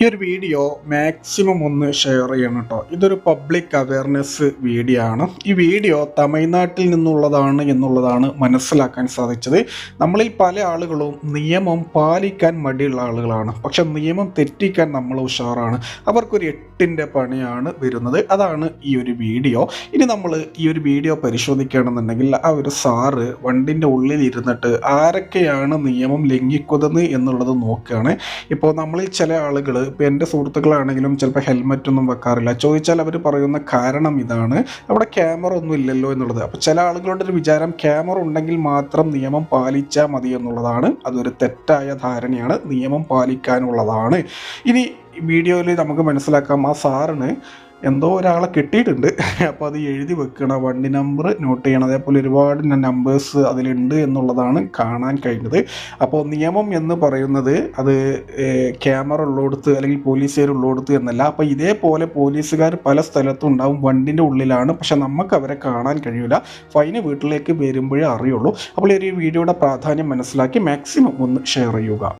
ഈ ഒരു video maximum ഒന്ന് ഷെയർ ചെയ്യണം കേട്ടോ. ഇതൊരു പബ്ലിക് അവയർനെസ് വീഡിയോ ആണ്. ഈ വീഡിയോ തമിഴ്നാട്ടിൽ നിന്നുള്ളതാണ് എന്നുള്ളതാണ് മനസ്സിലാക്കാൻ സാധിച്ചത്. നമ്മളിൽ പല ആളുകളും നിയമം പാലിക്കാൻ മടിയുള്ള ആളുകളാണ്. പക്ഷെ നിയമം തെറ്റിക്കാൻ നമ്മൾ ഉഷാറാണ്. അവർക്കൊരു എട്ടിന്റെ പണിയാണ് വരുന്നത്. അതാണ് ഈ ഒരു വീഡിയോ. ഇനി നമ്മൾ ഈ ഒരു വീഡിയോ പരിശോധിക്കുകയാണെന്നുണ്ടെങ്കിൽ ആ ഒരു സാറ് വണ്ടിന്റെ ഉള്ളിൽ ഇരുന്നിട്ട് ആരൊക്കെയാണ് നിയമം ലംഘിക്കുന്നത് എന്നുള്ളത് നോക്കുകയാണ്. ഇപ്പോൾ നമ്മളിൽ ചില ആളുകൾ ഇപ്പോൾ എന്റെ സുഹൃത്തുക്കളാണെങ്കിലും ചിലപ്പോൾ ഹെൽമെറ്റ് ഒന്നും വെക്കാറില്ല. ചോദിച്ചാൽ അവർ പറയുന്ന കാരണം ഇതാണ്. അവിടെ ക്യാമറ ഒന്നും ഇല്ലല്ലോ എന്നുള്ളത്. അപ്പോൾ ചില ആളുകളുടെ ഒരു വിചാരം ക്യാമറ ഉണ്ടെങ്കിൽ മാത്രം നിയമം പാലിച്ചാൽ മതി എന്നുള്ളതാണ്. അതൊരു തെറ്റായ ധാരണയാണ്. നിയമം പാലിക്കാനുള്ളതാണ്. ഇനി വീഡിയോയിൽ നമുക്ക് മനസ്സിലാക്കാം ആ സാറിന് എന്തോ ഒരാളെ കിട്ടിയിട്ടുണ്ട്. അപ്പോൾ അത് എഴുതി വെക്കണം വണ്ടി നമ്പർ നോട്ട് ചെയ്യണം അതേപോലെ ഒരുപാട് നമ്പേഴ്സ് അതിലുണ്ട് എന്നുള്ളതാണ് കാണാൻ കഴിഞ്ഞത്. അപ്പോൾ നിയമം എന്ന് പറയുന്നത് അത് ക്യാമറ ഉള്ളിടത്ത് അല്ലെങ്കിൽ പോലീസുകാർ ഉള്ളിടത്ത് എന്നല്ല. അപ്പോൾ ഇതേപോലെ പോലീസുകാർ പല സ്ഥലത്തും ഉണ്ടാവും വണ്ടിന്റെ ഉള്ളിലാണ്. പക്ഷെ നമുക്ക് അവരെ കാണാൻ കഴിയില്ല ഫൈന് വീട്ടിലേക്ക് വരുമ്പോഴേ അറിയുള്ളൂ. അപ്പോൾ ഈ വീഡിയോയുടെ പ്രാധാന്യം മനസ്സിലാക്കി മാക്സിമം ഒന്ന് ഷെയർ ചെയ്യുക.